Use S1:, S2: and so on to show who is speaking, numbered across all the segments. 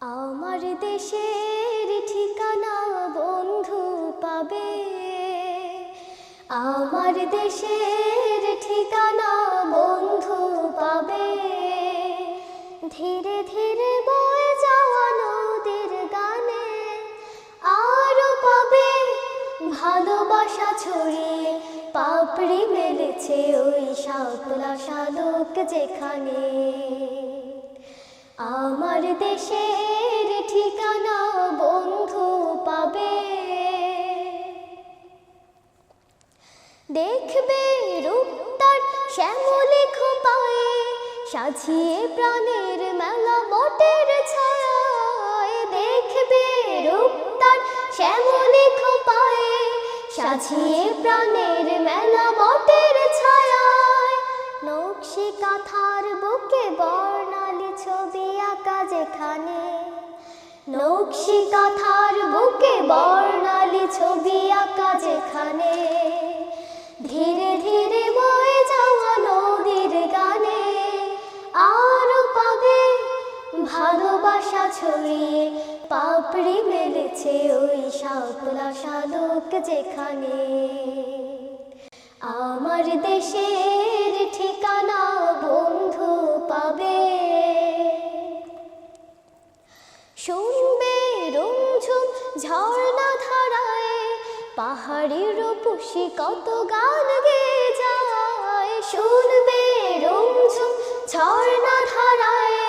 S1: আমার দেশের ঠিকানা বন্ধু পাবে। আমার দেশের ঠিকানা বন্ধু পাবে। ধীরে ধীরে বয়ে যাওয়া নদীর গানে আরও পাবে। ভালোবাসা ছড়িয়ে পাপড়ি মেলেছে ওই শাপলা শালুক যেখানে। আমার দেশের ঠিকানা বন্ধু পাবে। দেখবে রূপ তার শ্যামলে খোপায়ে, সাজিয়ে প্রাণের মেলা বটের ছায়ায় দেখবে রূপ তার শ্যামলে খোপায়ে, সাজিয়ে প্রাণের মেলা বটের ছায়ায় যেখানে নকশি কাঁথার বুকে বর্ণালী ছবি আঁকা যেখানে ধীরে ধীরে বয়ে যাওয়া নদীর গানে আরও পাবে ভালোবাসা ছড়িয়ে পাপড়ি মেলেছে ওই শাপলা শালুক যেখানে। আমার দেশের শুনবে রুমঝুম ঝর্ণা ধারায়, পাহাড়ের পুষি কত গান গেয়ে যায়। শুনবে রুমঝুম ঝর্ণা ধারায়,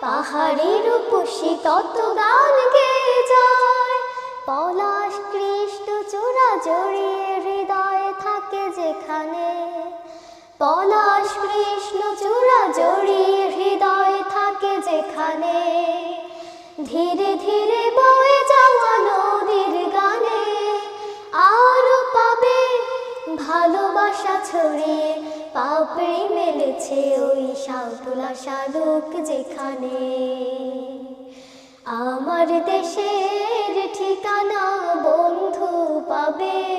S1: পাহাড়ের পুষি কত গান গেয়ে যায়। পলাশ কৃষ্ণ চূড়া জড়িয়ে হৃদয়ে থাকে যেখানে, পলাশ কৃষ্ণ চূড়া জড়িয়ে ধীরে ধীরে বয়ে যাওয়া নদীর গানে। আরও পাবে, ভালোবাসা ছড়িয়ে, পাপড়ি মেলেছে ওই শাপলা শালুক যেখানে। আমার দেশের ঠিকানা বন্ধু পাবে।